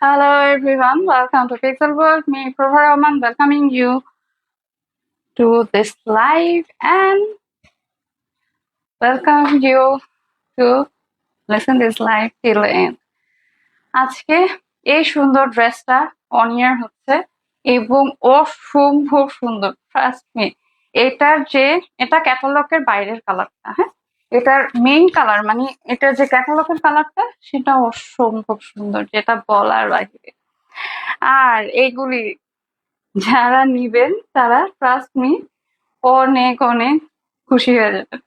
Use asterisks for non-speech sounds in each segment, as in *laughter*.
Hello everyone, welcome to Pixel World. Me, Prabha Rahman, welcoming you to this live and welcome you to listen this live till end. আজকে এই সুন্দর ড্রেসটা অনিয়ার হচ্ছে এবং অসম্ভব সুন্দর ট্রাস্ট মি এটার যে, এটা ক্যাটালগের বাইরের কালারটা হ্যাঁ এটার মেইন কালার মানে এটার যে ক্যাটালগের কালারটা সেটা অসম্ভব সুন্দর, যেটা বলার বাইরে আর এইগুলি যারা নিবেন, তারা ট্রাস্ট মি অনেক অনেক খুশি হয়ে যাবেন।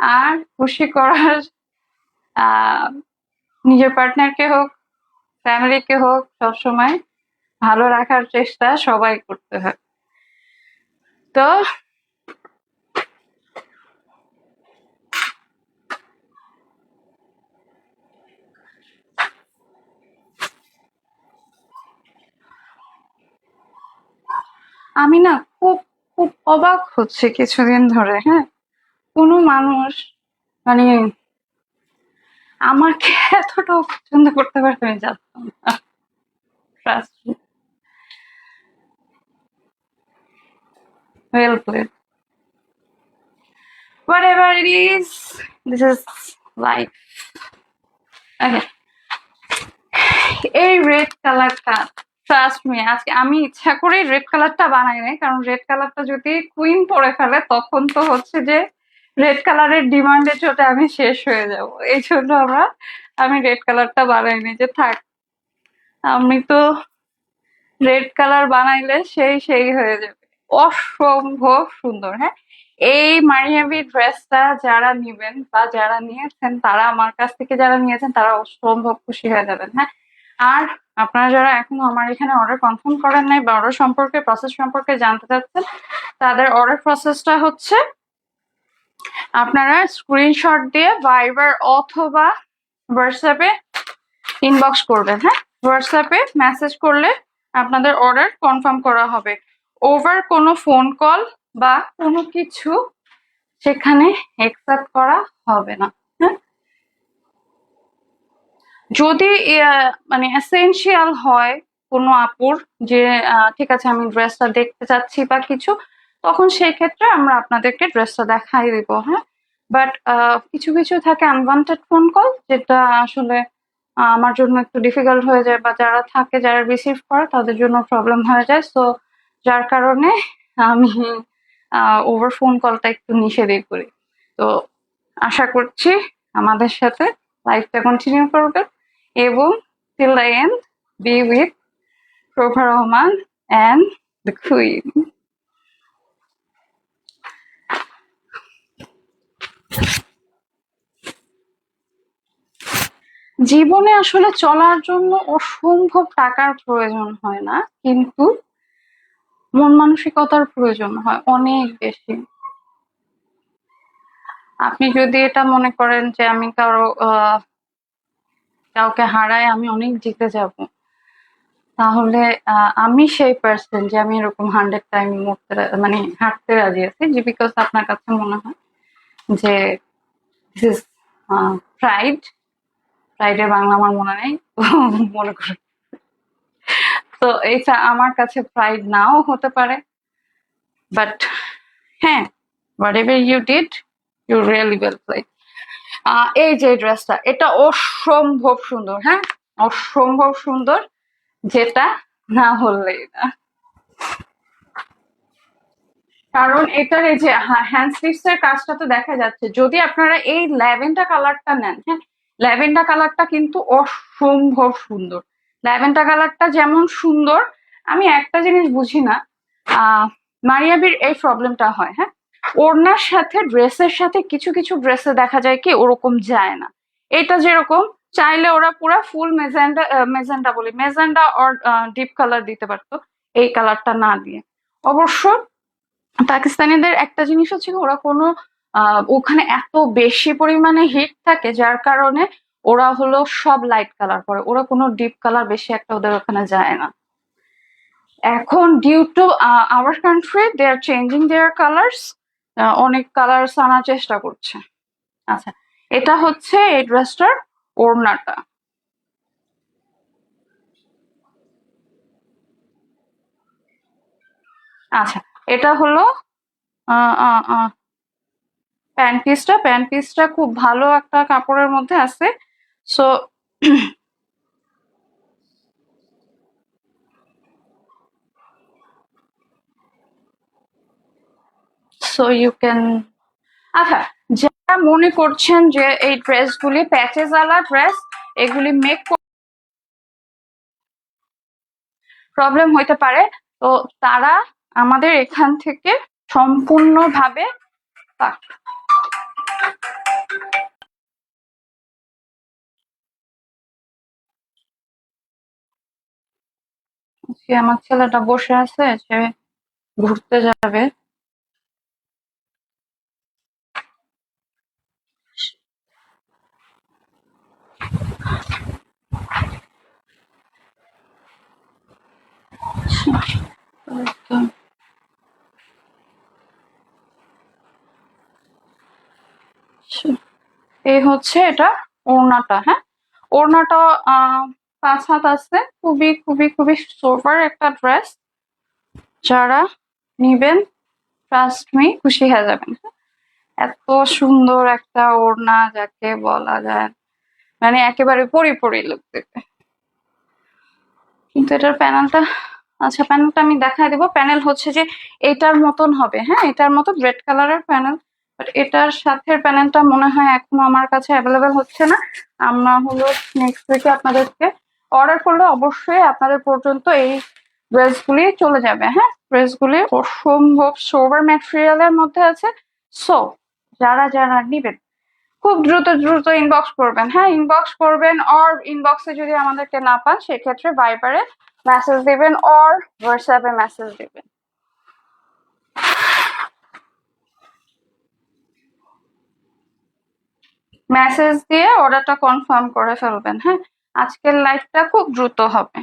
আর খুশি করার নিজের পার্টনারকে হোক ফ্যামিলিকে হোক, সবসময় ভালো রাখার চেষ্টা সবাই করতে হয়। তো আমি না খুব খুব অবাক হচ্ছে কিছুদিন ধরে হ্যাঁ? কোনো মানুষ মানে আমাকে *laughs* এতটাও পছন্দ করতে পারবে, আমি জানতাম না। Well played whatever it is, this is life. Okay. এই রেড কালারটা ট্রাস্ট মি আজকে আমি ইচ্ছা করে রেড কালারটা বানাই নাই। কারণ রেড কালারটা যদি কুইন পরে ফেলে, তখন তো হচ্ছে যে রেড কালারের ডিমান্ডে চোটে আমি শেষ হয়ে যাব। এই জন্য আমরা, আমি রেড কালারটা বানাইনি যে থাক, আমি তো রেড কালার বানাইলে সেই সেই হয়ে যাবে। অসম্ভব সুন্দর হ্যাঁ? এই মারিয়াবি ড্রেসটা যারা নিবেন বা যারা নিয়েছেন, তারা আমার কাছ থেকে যারা নিয়েছেন, তারা অসম্ভব খুশি হয়ে যাবেন হ্যাঁ? আর আপনারা যারা এখনও আমার এখানে অর্ডার কনফার্ম করেন নাই বা অর্ডার সম্পর্কে প্রসেস সম্পর্কে জানতে চাচ্ছেন, তাদের অর্ডার প্রসেসটা হচ্ছে আপনারা স্ক্রিনশট দিয়ে ভাইবার অথবা হোয়াটসঅ্যাপে ইনবক্স করবেন হ্যাঁ? হোয়াটসঅ্যাপে মেসেজ করলে আপনাদের অর্ডার কনফার্ম করা হবে। ওভার কোনো ফোন কল বা কোনো কিছু সেখানে অ্যাকসেপ্ট করা হবে না। যদি মানে এসেনশিয়াল হয় কোনো আপুর যে ঠিক আছে, আমি ড্রেসটা দেখতে চাচ্ছি বা কিছু, তখন সেই ক্ষেত্রে আমরা আপনাদেরকে ড্রেসটা দেখাই দিব হ্যাঁ? বাট কিছু কিছু থাকে আনওয়ান্টেড ফোন কল যেটা আসলে আমার জন্য একটু ডিফিকাল্ট হয়ে যায় বা যারা থাকে, যারা রিসিভ করে, তাদের জন্য প্রবলেম হয়ে যায়। সো যার কারণে আমি ওভার ফোন কলটা একটু নিষেধই করি। তো আশা করছি আমাদের সাথে লাইফটা কন্টিনিউ করবেন এবং till the end be with Prabha Rahman and the queen. জীবনে আসলে চলার জন্য অসম্ভব টাকার প্রয়োজন হয় না কিন্তু মন মানসিকতার প্রয়োজন হয় অনেক বেশি। আপনি যদি এটা মনে করেন যে আমি কারও আহ, কাউকে হারায় আমি অনেক জিতে যাব। তাহলে আমি সেই পার্সন যে আমি এরকম হান্ড্রেড টাইম মরতে মানে হাঁটতে রাজি আছি, যে বিকজ আপনার কাছে মনে হয় যে দিস ইজ প্রাইড প্রাইডের বাংলা আমার মনে নেই, *laughs* মনে করে। তো এটা আমার কাছে প্রাইড নাও হতে পারে বাট হ্যাঁ whatever you did you really well play এই যে ড্রেসটা, এটা অসম্ভব সুন্দর হ্যাঁ? অসম্ভব সুন্দর, যেটা না হলেই না। কারণ এটার এই যে হ্যান্ড স্লিভস এর কাজটা তো দেখা যাচ্ছে। যদি আপনারা এই ল্যাভেন্ডার কালারটা নেন হ্যাঁ? ল্যাভেন্ডার কালারটা কিন্তু অসম্ভব সুন্দর। ল্যাভেন্ডার কালারটা যেমন সুন্দর, আমি একটা জিনিস বুঝি না, আহ, মারিয়াবির এই প্রবলেমটা হয় হ্যাঁ? ওড়নার সাথে, ড্রেসের সাথে কিছু কিছু ড্রেসে দেখা যায় কি ওরকম যায় না। এটা যেরকম, চাইলে ওরা পুরা ফুল মেজেন্ডা মেজেন্ডা বলি। মেজেন্ডা অর ডিপ কালার দিতে পারতো এই কালারটা না দিয়ে। অবশ্য পাকিস্তানিদের একটা জিনিস হচ্ছে ওরা কোনো ওখানে এত বেশি পরিমাণে হিট থাকে যার কারণে ওরা হলো সব লাইট কালার করে ওরা কোনো ডিপ কালার বেশি একটা ওদের ওখানে যায় না। এখন due to our country they are changing their colours অনেক কালার আনার চেষ্টা করছে। আচ্ছা এটা হচ্ছে এই ড্রেসটার ওড়নাটা। আচ্ছা এটা হলো প্যান্ট পিসটা প্যান্ট পিসটা খুব ভালো একটা কাপড়ের মধ্যে আছে। সো সো ইউ ক্যান আচ্ছা যারা মনে করছেন যে এই ড্রেসগুলি প্যাচেস আলা ড্রেস এগুলি মেক প্রবলেম হইতে পারে, তো তারা আমাদের এখান থেকে সম্পূর্ণভাবে পাক আমার ছেলেটা বসে আছে, সে ঘুরতে যাবে। এই হচ্ছে এটা ওড়নাটা হ্যাঁ? ওড়নাটা পাঁচ হাত আছে, খুবই খুবই খুবই সোবার একটা ড্রেস যারা নিবেন মি খুশি হয়ে যাবেন এত সুন্দর একটা ওড়না, যাকে বলা যায় মানে একেবারে পরি লুক দেবে কিন্তু এটার প্যানেলটা আচ্ছা প্যানেলটা আমি দেখাই দেবো। প্যানেল হচ্ছে যে এটার মতন হবে হ্যাঁ? এটার মতো রেড কালারের প্যানেল এটার সাথে প্যানেলটা মনে হয় এখনও আমার কাছে অ্যাভেলেবেল হচ্ছে না। আমরা হলো নেক্সট উইকে আপনাদেরকে অর্ডার করলে অবশ্যই আপনাদের পর্যন্ত এই ড্রেসগুলি চলে যাবে হ্যাঁ? ড্রেসগুলি অসম্ভব সোবার ম্যাটেরিয়ালের মধ্যে আছে। সো যারা যারা নিবেন, খুব দ্রুত দ্রুত ইনবক্স করবেন হ্যাঁ? ইনবক্স করবেন অর ইনবক্সে যদি আমাদেরকে না পান, সেক্ষেত্রে ভাইবারে মেসেজ দিবেন অর হোয়াটসঅ্যাপে মেসেজ দিবেন মেসেজ দিয়ে অর্ডারটা কনফার্ম করে ফেলবেন হ্যাঁ? আজকের লাইভটা খুব দ্রুত হবে।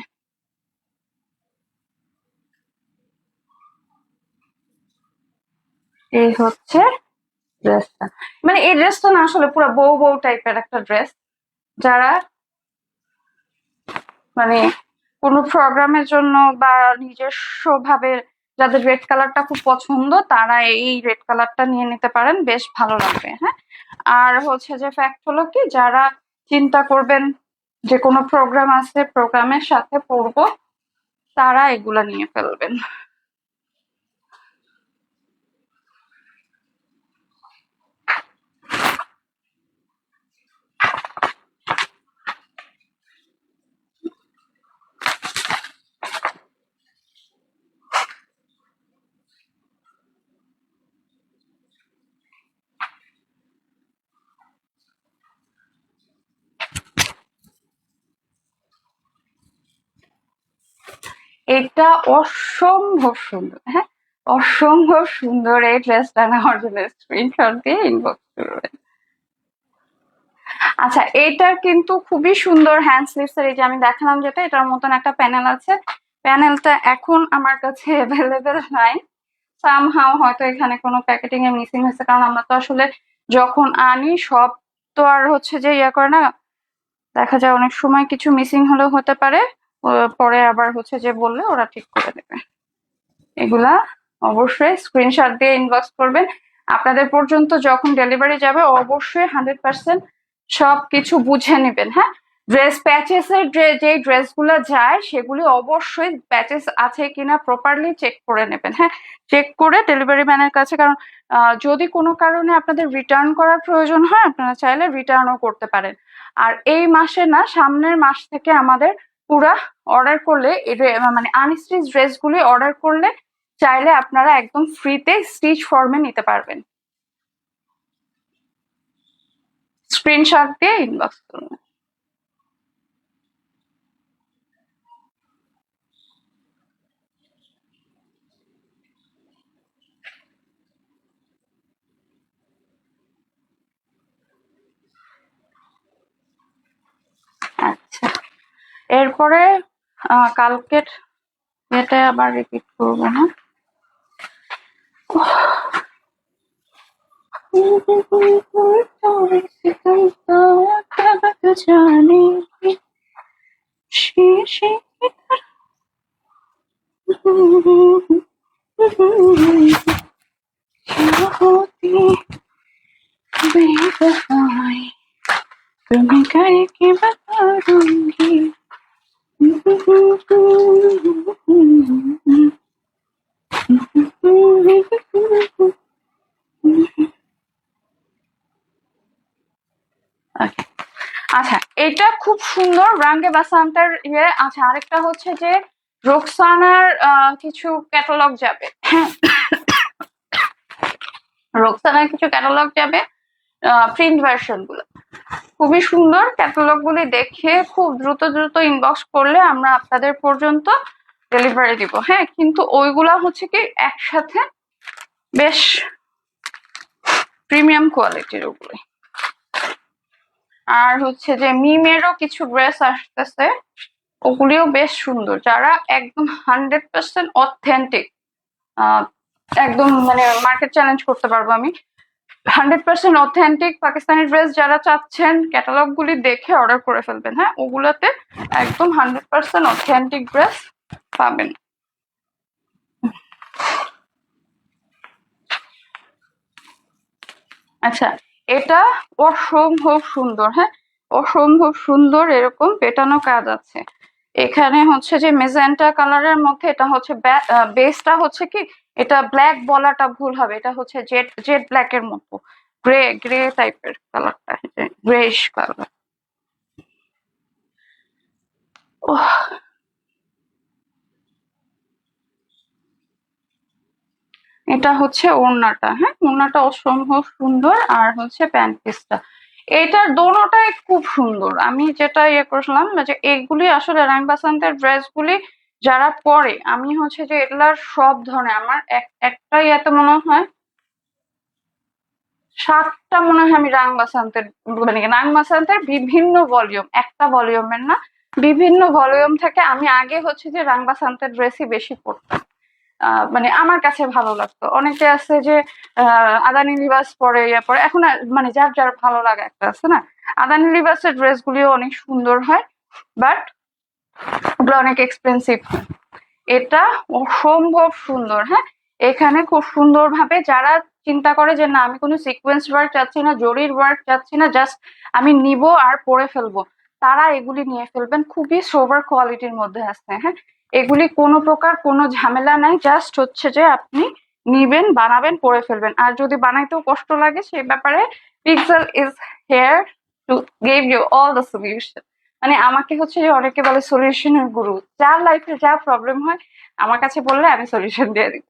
এই হচ্ছে ড্রেসটা মানে এই ড্রেসটা না আসলে পুরো বউ বউ টাইপের একটা ড্রেস যারা মানে কোনো প্রোগ্রামের জন্য বা নিজস্ব ভাবে যাদের রেড কালারটা খুব পছন্দ, তারা এই রেড কালারটা নিয়ে নিতে পারেন, বেশ ভালো লাগবে হ্যাঁ? আর হচ্ছে যে ফ্যাক্ট হলো কি, যারা চিন্তা করবেন যে কোনো প্রোগ্রাম আছে প্রোগ্রামের সাথে পড়ব, তারা এগুলা নিয়ে ফেলবেন। এটা অসম্ভব সুন্দর হ্যাঁ? অসম্ভব সুন্দর এই ড্রেসটা নেওয়ার জন্য স্ক্রিনশট দিয়ে ইনবক্স করবেন আচ্ছা এটার কিন্তু খুবই সুন্দর হ্যান্ড স্লিভস এর, এই যে আমি দেখালাম যেটা, এটার মতন একটা প্যানেল আছে। প্যানেলটা এখন আমার কাছে অ্যাভেলেবেল নাই। সামহাও হয়তো এখানে কোনো প্যাকেটিং এ মিসিং হয়েছে, কারণ আমরা তো আসলে যখন আনি, সব তো আর হচ্ছে যে ইয়া করে না। দেখা যায় অনেক সময় কিছু মিসিং হলেও হতে পারে। পরে আবার হচ্ছে যে বললে ওরা ঠিক করে দেবে। এগুলা অবশ্যই স্ক্রিনশট দিয়ে ইনবক্স করবেন। আপনাদের পর্যন্ত যখন ডেলিভারি যাবে, অবশ্যই হান্ড্রেড পার্সেন্ট সব কিছু বুঝে নেবেন হ্যাঁ? ড্রেস প্যাচেস এর যে ড্রেসগুলো যায়, সেগুলি অবশ্যই প্যাচেস আছে কিনা প্রপারলি চেক করে নেবেন হ্যাঁ? চেক করে ডেলিভারি ম্যানের কাছে, কারণ যদি কোনো কারণে আপনাদের রিটার্ন করার প্রয়োজন হয়, আপনারা চাইলে রিটার্নও করতে পারেন। আর এই মাসে না, সামনের মাস থেকে আমাদের পুরা অর্ডার করলে মানে আনস্টিচ ড্রেসগুলি অর্ডার করলে চাইলে আপনারা একদম ফ্রিতে স্টিচ ফর্মে নিতে পারবেন। স্ক্রিনশট দিয়ে ইনবক্স করুন। আচ্ছা। এরপরে কালকের এটা আবার রিপিট করব না তুমি কে বতা दूंगी আচ্ছা এটা খুব সুন্দর রাঙ্গে বাসান্তের ইয়ে। আচ্ছা আরেকটা হচ্ছে যে রোকসানার কিছু ক্যাটালগ যাবে। হ্যাঁ। রোকসানার কিছু ক্যাটালগ যাবে প্রিন্ট ভার্সনগুলো। খুবই সুন্দর ক্যাটালগ গুলি দেখে খুব দ্রুত দ্রুত ইনবক্স করলে আমরা আপনাদের পর্যন্ত ডেলিভারি দিব। হ্যাঁ কিন্তু ওইগুলা হচ্ছে কি একসাথে বেশ প্রিমিয়াম কোয়ালিটির ওগুলো আর হচ্ছে যে মিমেরও কিছু ড্রেস আসতেছে, ওগুলিও বেশ সুন্দর। যারা একদম হান্ড্রেড পার্সেন্ট অথেন্টিক একদম মানে মার্কেট চ্যালেঞ্জ করতে পারব আমি। Hundred percent authentic Pakistani dress যারা চাচ্ছেন ক্যাটালগ গুলি দেখে অর্ডার করে ফেলবেন হ্যাঁ? ওগুলোতে একদম হান্ড্রেড পার্সেন্ট অথেন্টিক ড্রেস পাবেন। আচ্ছা এটা অসম্ভব সুন্দর হ্যাঁ? অসম্ভব সুন্দর এরকম পেটানো কাজ আছে। এখানে হচ্ছে যে মেজেন্টা কালারের মধ্যে এটা হচ্ছে বেসটা হচ্ছে কি এটা ব্ল্যাক বলাটা ভুল হবে, এটা হচ্ছে জেড জেড ব্ল্যাক এর মতো। গ্রে গ্রে টাইপের কালারটা গ্রেশ কালার এটা হচ্ছে ওড়নাটা হ্যাঁ? ওড়নাটা অসম্ভব সুন্দর আর হচ্ছে প্যান্ট পিসটা এইটার দোনোটাই খুব সুন্দর। আমি যেটা ইয়ে করছিলাম যে এইগুলি আসলে রাং বাসান্তের ড্রেসগুলি যারা পরে আমি হচ্ছে যে এগুলার সব ধরনের আমার এক একটাই এত মনে হয় সাতটা মনে হয় আমি রাং বাসান্তের মানে রাং বাসান্তের বিভিন্ন ভলিউম একটা ভলিউমের না বিভিন্ন ভলিউম থেকে আমি আগে হচ্ছে যে রাং বাসান্তের ড্রেসই বেশি পরতাম আহ, মানে আমার কাছে ভালো লাগতো। অনেকে আছে যে আদানি লিবাস পরে ইয়ে পরে এখন মানে যার যার ভালো লাগা একটা আছে না আদানি লিবাসের ড্রেস গুলিও অনেক সুন্দর হয় বাট ওগুলো অনেক এক্সপেন্সিভ এটা অসম্ভব সুন্দর হ্যাঁ? এখানে খুব সুন্দর ভাবে যারা চিন্তা করে যে, না, আমি কোনো সিকোয়েন্স ওয়ার্ক চাচ্ছি না, জরির ওয়ার্ক চাচ্ছি না জাস্ট আমি নিব আর পরে ফেলব। তারা এগুলি নিয়ে ফেলবেন, খুবই সোভার কোয়ালিটির মধ্যে আছে হ্যাঁ? এগুলি কোনো প্রকার কোনো ঝামেলা নাই জাস্ট হচ্ছে যে, আপনি নিবেন, বানাবেন পরে ফেলবেন। আর যদি বানাইতেও কষ্ট লাগে সেই ব্যাপারে Pixel is here to give you all the solution মানে আমাকে হচ্ছে যে অনেকে বলে সলিউশনের গুরু যার লাইফে যা প্রবলেম হয়, আমার কাছে বললে আমি সলিউশন দিয়ে দিব।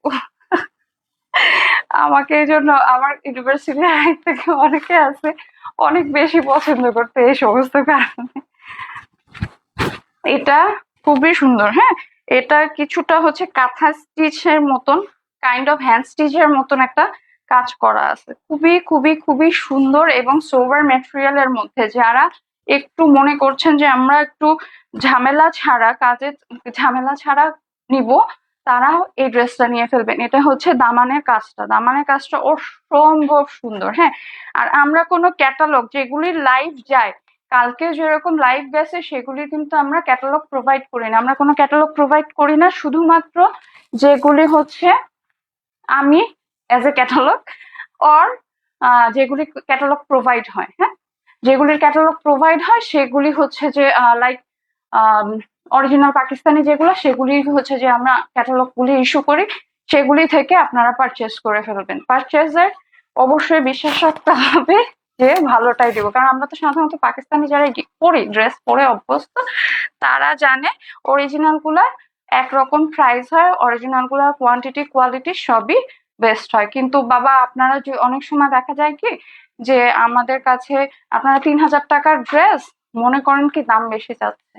আমাকে এই জন্য আমার ইউনিভার্সিটি লাইফ থেকে অনেকে আছে, অনেক বেশি পছন্দ করতে এই সমস্ত কারণে। এটা খুবই সুন্দর হ্যাঁ? এটা কিছুটা হচ্ছে কাঁথা স্টিচের মতন কাইন্ড অফ হ্যান্ড স্টিচের মতন একটা কাজ করা আছে। খুবই খুবই খুবই সুন্দর এবং সোভার ম্যাটেরিয়ালের মধ্যে যারা একটু মনে করছেন যে আমরা একটু ঝামেলা ছাড়া কাজে ঝামেলা ছাড়া নিব, তারা এই ড্রেসটা নিয়ে ফেলবেন। এটা হচ্ছে দামানের কাজটা। দামানের কাজটা অসম্ভব সুন্দর হ্যাঁ? আর আমরা কোনো ক্যাটালগ যেগুলি লাইভ যায়, কালকে যেরকম লাইভ গেছে সেগুলি কিন্তু আমরা ক্যাটালগ প্রোভাইড করি না। আমরা কোনো ক্যাটালগ প্রোভাইড করি না, শুধুমাত্র যেগুলি হচ্ছে আমি অ্যাজ এ ক্যাটালগ অর যেগুলি ক্যাটালগ প্রোভাইড হয় হ্যাঁ? যেগুলির ক্যাটালগ প্রোভাইড হয়, সেগুলি হচ্ছে যে লাইক অরিজিনাল পাকিস্তানি যেগুলো, সেগুলি হচ্ছে যে, আমরা ক্যাটালগ গুলি ইস্যু করি, সেগুলি থেকে আপনারা পারচেস করে ফেলবেন। পারচেজের অবশ্যই বিশ্বাস রাখতে হবে যে, ভালোটাই দিব। কারণ আমরা তো সাধারণত পাকিস্তানি যারা পরি ড্রেস পরে অভ্যস্ত, তারা জানে অরিজিনালগুলার একরকম প্রাইস হয় অরিজিনালগুলার কোয়ান্টিটি কোয়ালিটি সবই বেস্ট হয়। কিন্তু বাবা, আপনারা যে, অনেক সময় দেখা যায় কি যে আমাদের কাছে আপনারা তিন হাজার টাকার ড্রেস মনে করেন কি দাম বেশি চাচ্ছে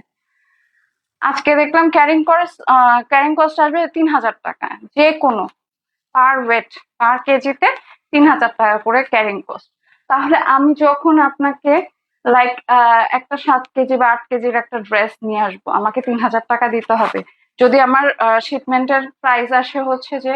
আজকে দেখলাম ক্যারিং কস্ট ক্যারিং কস্ট আসবে তিন হাজার টাকা। যে কোনো পার ওয়েট পার কেজিতে তিন হাজার টাকা করে ক্যারিং কস্ট তাহলে আমি যখন আপনাকে লাইক একটা সাত কেজি বা আট কেজির একটা ড্রেস নিয়ে আসব, আমাকে তিন হাজার টাকা দিতে হবে। যদি আমার শিপমেন্টের প্রাইস আসে হচ্ছে যে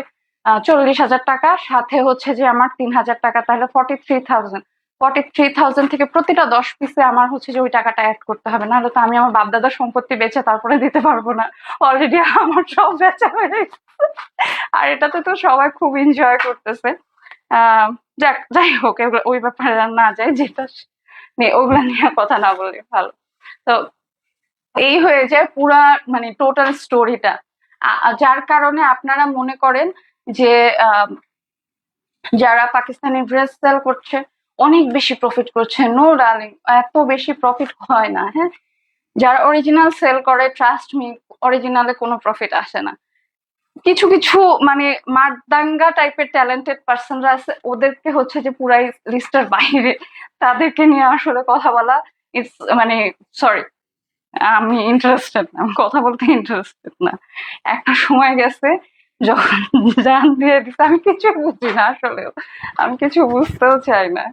চল্লিশ হাজার টাকা। সাথে হচ্ছে যে আমার তিন হাজার টাকা, তাহলে forty three thousand forty three thousand থেকে প্রতিটা দশ পিসে আমার হচ্ছে যে ওই টাকাটা অ্যাড করতে হবে। নাহলে তো আমি আমার বাপদাদার সম্পত্তি বেচে তারপরে দিতে পারব না। অলরেডি আমার সব বেচা হয়ে আর এটাতে তো সবাই খুব এনজয় করতেছে। যাক, যাই হোক ওই ব্যাপারে না যায় যেটা ওগুলা নিয়ে কথা না বললে ভালো। তো এই হয়ে যায় পুরা মানে টোটাল স্টোরিটা যার কারণে আপনারা মনে করেন যে যারা পাকিস্তানি ড্রেস সেল করছে, অনেক বেশি প্রফিট করছে। নো ডার্লিং এত বেশি প্রফিট হয় না হ্যাঁ? যারা অরিজিনাল সেল করে ট্রাস্ট মি অরিজিনালে কোনো প্রফিট আসে না। কিছু কিছু মানে মারদাঙ্গা টাইপের ট্যালেন্টেড পার্সনরা আছে, ওদেরকে হচ্ছে যে পুরাই লিস্টের বাইরে, তাদেরকে নিয়ে আসলে কথা বলা ইটস মানে সরি আমি ইন্টারেস্টেড না কথা বলতে ইন্টারেস্টেড না। একটা সময় গেছে যখন জান দিয়ে দিচ্ছে আমি কিছু বুঝি না আসলে আমি কিছু বুঝতেও চাই না।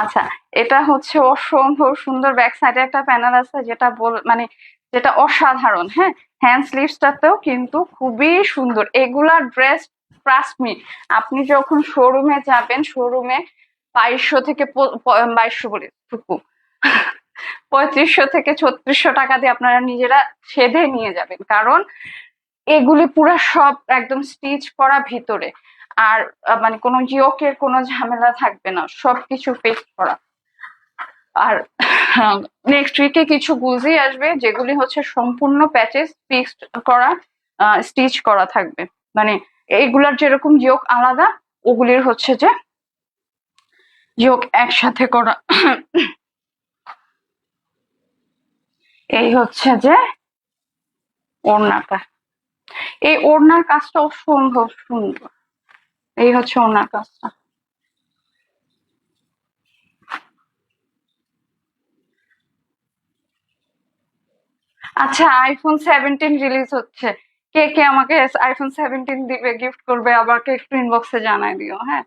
আচ্ছা এটা হচ্ছে অসম্ভব সুন্দর ব্যাক সাইডে একটা প্যানেল আছে যেটা বল মানে যেটা অসাধারণ হ্যাঁ? হ্যান্ড স্লিভসটাতেও কিন্তু খুবই সুন্দর। এগুলা ড্রেস ট্রাস্ট আপনি যখন শোরুমে যাবেন শোরুমে বাইশশো থেকে বাইশশো বলি, টুকু। পঁয়ত্রিশশো থেকে ছত্রিশশো টাকা দিয়ে আপনারা নিজেরা সেধে নিয়ে যাবেন। কারণ এগুলি পুরো সব একদম স্টিচ করা ভিতরে। আর মানে কোনো জিওকের কোনো ঝামেলা থাকবে না। সবকিছু ফিক্স করা। আর নেক্সট উইকে কিছু বুঝি আসবে, যেগুলি হচ্ছে সম্পূর্ণ প্যাচেস ফিক্সড করা স্টিচ করা থাকবে। মানে এইগুলার যেরকম জিওক আলাদা, ওগুলির হচ্ছে যে জিওক একসাথে করা। এই হচ্ছে যে ওড়নাটা। এই ওড়নার কাজটা অসম্ভব সুন্দর। এই হচ্ছে ওড়নার কাজটা। আচ্ছা আইফোন সেভেন্টিন রিলিজ হচ্ছে। কে কে আমাকে আইফোন সেভেন্টিন দিবে গিফট করবে, আমাকে একটু ইনবক্সে জানাই দিও হ্যাঁ?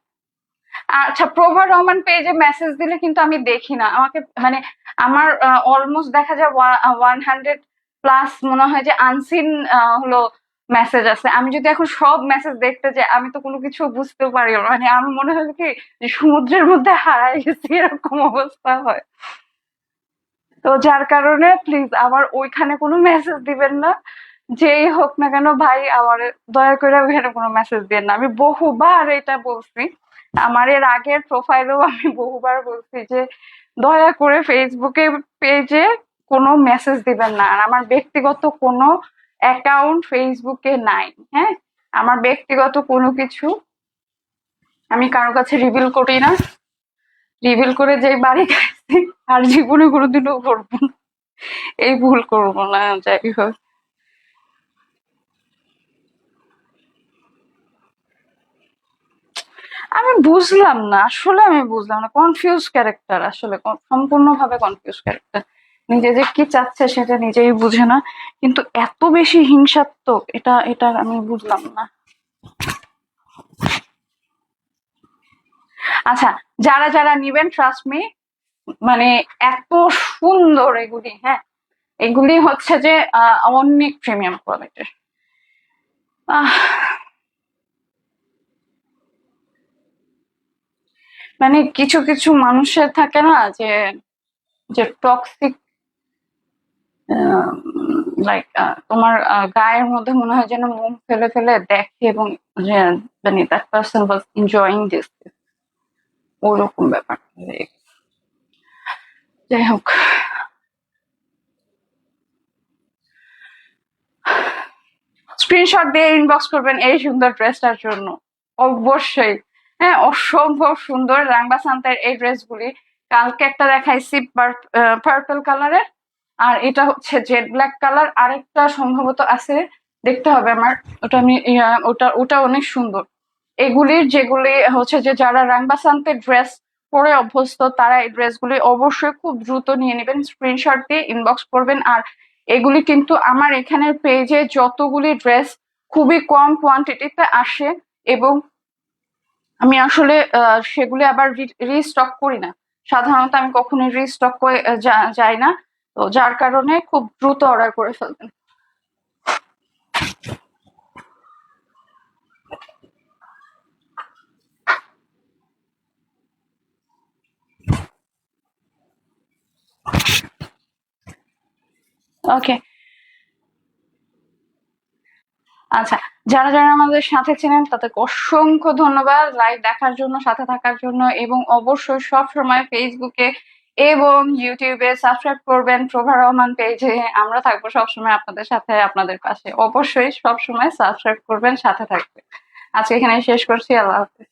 আচ্ছা প্রভা রহমান পেজে মেসেজ দিলে কিন্তু আমি দেখি না। আমাকে মানে আমার অলমোস্ট দেখা যায় ওয়ান হান্ড্রেড প্লাস মনে হয় যে আনসিন হলো মেসেজ আছে আমি যদি এখন সব মেসেজ দেখতে যাই, আমি তো কোনো কিছু বুঝতেও পারি মানে আমি মনে হয় কি যে সমুদ্রের মধ্যে হারাই গেছি, এরকম অবস্থা হয়। তো যার কারণে প্লিজ আমার ওইখানে কোনো মেসেজ দিবেন না। যেই হোক না কেন ভাই, আমার দয়া করে ওইখানে কোনো মেসেজ দিবেন না। আমি বহুবার এটা বলছি। আমার এর আগের প্রোফাইলেও আমি বহুবার বলছি যে, দয়া করে ফেসবুকে পেজে কোনো মেসেজ দিবেন না। আর আমার ব্যক্তিগত কোনো অ্যাকাউন্ট ফেসবুকে নাই। হ্যাঁ? আমার ব্যক্তিগত কোনো কিছু আমি কারও কাছে রিভিল করি না। রিভিল করে যে বাড়ি খাইছি আর জীবনে কোনোদিনও করব না। এই ভুল করব না, যাই হোক। আমি বুঝলাম না আসলে আমি বুঝলাম না। কনফিউজ ক্যারেক্টার আসলে সম্পূর্ণ ভাবে কনফিউজ ক্যারেক্টার নিজে যে কি চাচ্ছে সেটা নিজেই বুঝে না। কিন্তু এত বেশি হিংসাত্মক এটা এটা আমি বুঝলাম না। আচ্ছা যারা যারা নিবেন ট্রাস্ট মি মানে এত সুন্দর এগুলি হ্যাঁ? এগুলি হচ্ছে যে আহ, অনেক প্রিমিয়াম কোয়ালিটির মানে কিছু কিছু মানুষের থাকে না যে যে টক্সিক লাইক তোমার গায়ের মধ্যে মনে হয় যেন মুখ ফেলে ফেলে দেখে এবং মানে that person was enjoying this ওরকম ব্যাপার। যাই হোক। স্ক্রিনশট দিয়ে ইনবক্স করবেন এই সুন্দর ড্রেসটার জন্য। অবশ্যই। হ্যাঁ অসম্ভব সুন্দর রাংবা সান্তার এই ড্রেসগুলি। কালকে একটা দেখাইছি পার্পল কালারের আর এটা হচ্ছে জেড ব্ল্যাক কালার আরেকটা সম্ভবত আছে, দেখতে হবে আমার। ওটা আমি ওটা ওটা অনেক সুন্দর। এগুলির যেগুলি হচ্ছে যে যারা রাংবাসান্তের ড্রেস পরে অভ্যস্ত, তারা এই ড্রেসগুলি অবশ্যই খুব দ্রুত নিয়ে নেবেন স্ক্রিনশট দিয়ে ইনবক্স করবেন। আর এগুলি কিন্তু আমার এখানের পেজে যতগুলি ড্রেস খুবই কম কোয়ান্টিটিতে আসে এবং আমি আসলে সেগুলি আবার রিস্টক করি না। সাধারণত আমি কখনোই রিস্টক করে যাই না। তো যার কারণে খুব দ্রুত অর্ডার করে ফেলবেন। ওকে আচ্ছা যারা যারা আমাদের সাথে ছিলেন, তাদেরকে অসংখ্য ধন্যবাদ। লাইভ দেখার জন্য, সাথে থাকার জন্য এবং অবশ্যই সব সময় ফেসবুকে এবং ইউটিউবে সাবস্ক্রাইব করবেন প্রভা রহমান পেজে আমরা থাকব সবসময় আপনাদের সাথে, আপনাদের পাশে। অবশ্যই সবসময় সাবস্ক্রাইব করবেন, সাথে থাকবে আজকে এখানে শেষ করছি। আল্লাহ হাফিজ।